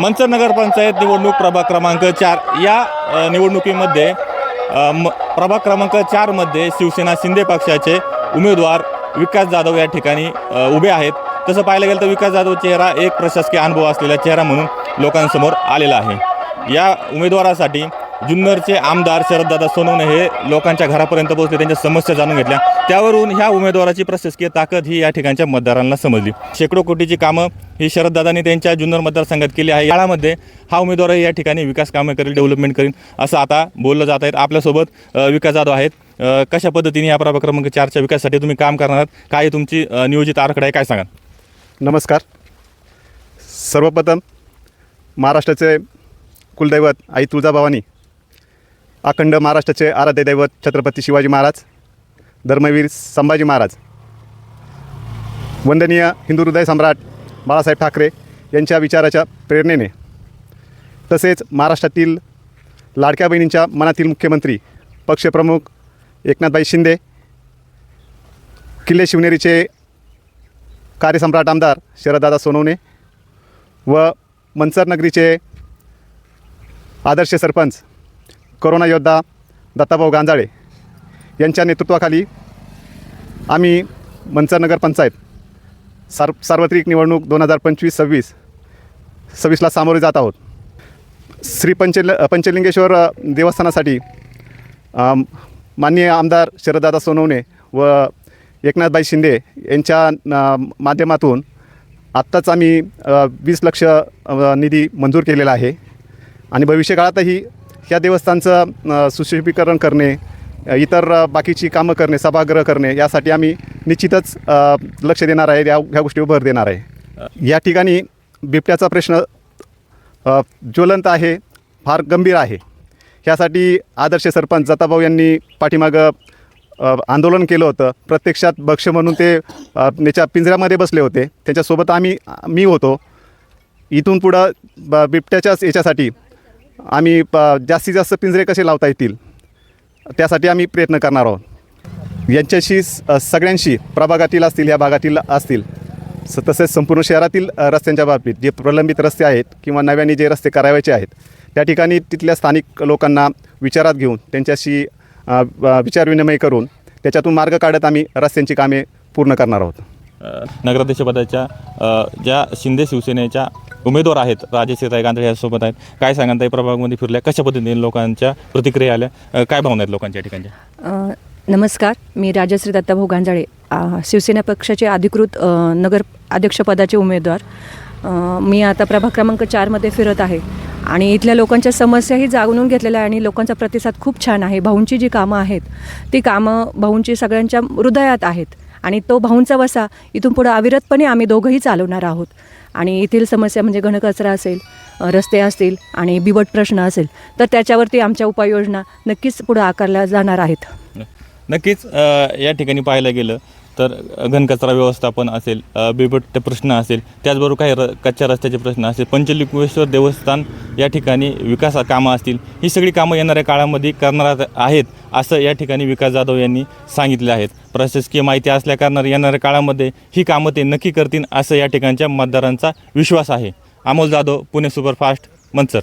मंचर नगरपंचायत निवडणूक प्रभाग क्रमांक चार या निवडणुकीमध्ये म- प्रभाग क्रमांक चारमध्ये शिवसेना शिंदे पक्षाचे उमेदवार विकास जाधव या ठिकाणी उभे आहेत. तसं पाहायला गेलं तर विकास जाधव चेहरा एक प्रशासकीय अनुभव असलेला चेहरा म्हणून लोकांसमोर आलेला आहे. या उमेदवारासाठी जुन्नरचे आमदार शरददादा सोनवणे हे लोकांच्या घरापर्यंत पोहोचले त्यांच्या समस्या जाणून घेतल्या. त्यावरून ह्या उमेदवाराची प्रशासकीय ताकद ही या ठिकाणच्या मतदारांना समजली. शेकडो कोटीची कामं ही शरददादांनी त्यांच्या जुन्नर मतदारसंघात केली आहे. याळामध्ये काळामध्ये हा उमेदवारही या ठिकाणी विकास कामं करेल डेव्हलपमेंट करेल असं आता बोललं जात आहेत. आपल्यासोबत विकास जाधव आहेत. कशा पद्धतीने या प्रभाग क्रमांक चारच्या विकासासाठी तुम्ही काम करणार आहात? काय तुमची नियोजित आराखडा आहे? काय सांगा नमस्कार. सर्वप्रथम महाराष्ट्राचे कुलदैवत आई तुळजाभवानी अखंड महाराष्ट्राचे आराध्य दैवत छत्रपती शिवाजी महाराज धर्मवीर संभाजी महाराज वंदनीय हिंदू हृदय सम्राट बाळासाहेब ठाकरे यांच्या विचाराच्या प्रेरणेने तसेच महाराष्ट्रातील लाडक्या बहिणींच्या मनातील मुख्यमंत्री पक्षप्रमुख एकनाथभाई शिंदे किल्ले शिवनेरीचे कार्यसम्राट आमदार शरददादा सोनवणे व मनसरनगरीचे आदर्श सरपंच करोना योद्धा दत्ताभाऊ गांजाळे यांच्या नेतृत्वाखाली आम्ही मंचरनगर पंचायत सार सार्वत्रिक निवडणूक दोन हजार पंचवीस सव्वीस सव्वीसला सामोरे जात आहोत. श्री पंचल पंचलिंगेश्वर देवस्थानासाठी माननीय आमदार शरददादा सोनवणे व एकनाथबाई शिंदे यांच्या माध्यमातून आत्ताच आम्ही वीस लक्ष निधी मंजूर केलेला आहे. आणि भविष्यकाळातही ह्या देवस्थानचं सुशोभीकरण करणे इतर बाकीची कामं करणे सभागृह करणे यासाठी आम्ही निश्चितच लक्ष देणार आहे या ह्या गोष्टीवर भर देणार आहे. या ठिकाणी बिबट्याचा प्रश्न ज्वलंत आहे फार गंभीर आहे. ह्यासाठी आदर्श सरपंच जताभाऊ यांनी पाठीमागं आंदोलन केलं होतं. प्रत्यक्षात भक्ष म्हणून ते त्याच्या पिंजऱ्यामध्ये बसले होते. त्याच्यासोबत आम्ही मी होतो. इथून पुढं ब बिबट्याच्याच याच्यासाठी आम्ही प जास्तीत जास्त पिंजरे कसे लावता येतील? त्यासाठी आम्ही प्रयत्न करणार आहोत. यांच्याशी स- सगळ्यांशी प्रभागातील असतील या भागातील असतील स तसेच संपूर्ण शहरातील रस्त्यांच्या बाबतीत जे प्रलंबित रस्ते आहेत किंवा नव्याने जे रस्ते करावायचे आहेत त्या ठिकाणी तिथल्या स्थानिक लोकांना विचारात घेऊन त्यांच्याशी विचारविनिमय करून त्याच्यातून मार्ग काढत आम्ही रस्त्यांची कामे पूर्ण करणार आहोत. नगराध्यक्षपदाच्या ज्या शिंदे शिवसेनेच्या उमेदवार आहेत. राजेश्रीताई गांधळे यासोबत आहेत. काय सांगा ताई प्रभागामध्ये फिरल्या. कशा पद्धतीने लोकांच्या प्रतिक्रिया आल्या? काय भावना आहेत लोकांच्या ठिकाणी ठिकाणच्या? नमस्कार. मी राजश्री दत्ताभाऊ गांजाळे शिवसेना पक्षाचे अधिकृत नगर अध्यक्षपदाचे उमेदवार. मी आता प्रभाग क्रमांक चारमध्ये फिरत आहे आणि इथल्या लोकांच्या समस्याही जाणून घेतलेल्या आहे आणि लोकांचा प्रतिसाद खूप छान आहे. भाऊंची जी कामं आहेत ती कामं भाऊंची सगळ्यांच्या हृदयात आहेत. आणि तो भाऊंचा वसा इथून पुढं अविरतपणे आम्ही दोघंही चालवणार आहोत. आणि येथील समस्या म्हणजे घनकचरा असेल रस्ते असतील आणि बिबट प्रश्न असेल तर त्याच्यावरती आमच्या उपाययोजना नक्कीच पुढं आकारल्या जाणार आहेत. नक्कीच या ठिकाणी पाहायला गेलं तर घनकचरा व्यवस्थापन असेल अ, बिबट प्रश्न असेल त्याचबरोबर काही र कच्च्या रस्त्याचे प्रश्न असेल पंचलिंगेश्वर देवस्थान या ठिकाणी विकास कामं असतील ही सगळी कामं येणाऱ्या काळामध्ये करणार आहेत असं या ठिकाणी विकास जाधव यांनी सांगितले आहेत. प्रशासकीय माहिती असल्याकारणानं येणाऱ्या काळामध्ये ही कामं ते नक्की करतील असं या ठिकाणच्या मतदारांचा विश्वास आहे. अमोल जाधव पुणे सुपरफास्ट मंचर.